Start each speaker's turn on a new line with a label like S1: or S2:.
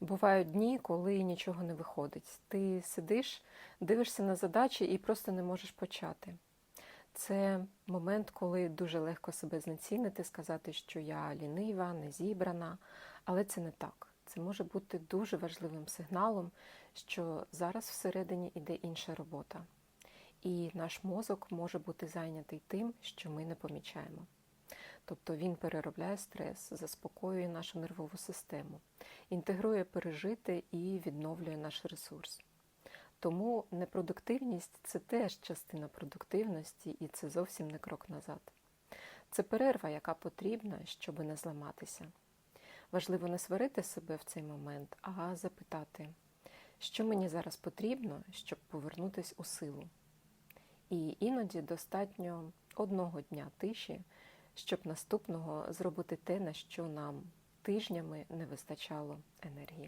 S1: Бувають дні, коли нічого не виходить. Ти сидиш, дивишся на задачі і просто не можеш почати. Це момент, коли дуже легко себе знецінити, сказати, що я лінива, не зібрана, але це не так. Це може бути дуже важливим сигналом, що зараз всередині іде інша робота. І наш мозок може бути зайнятий тим, що ми не помічаємо. Тобто він переробляє стрес, заспокоює нашу нервову систему, інтегрує пережити і відновлює наш ресурс. Тому непродуктивність це теж частина продуктивності, і це зовсім не крок назад. Це перерва, яка потрібна, щоб не зламатися. Важливо не сварити себе в цей момент, а запитати, що мені зараз потрібно, щоб повернутися у силу. І іноді достатньо одного дня тиші, щоб наступного зробити те, на що нам тижнями не вистачало енергії.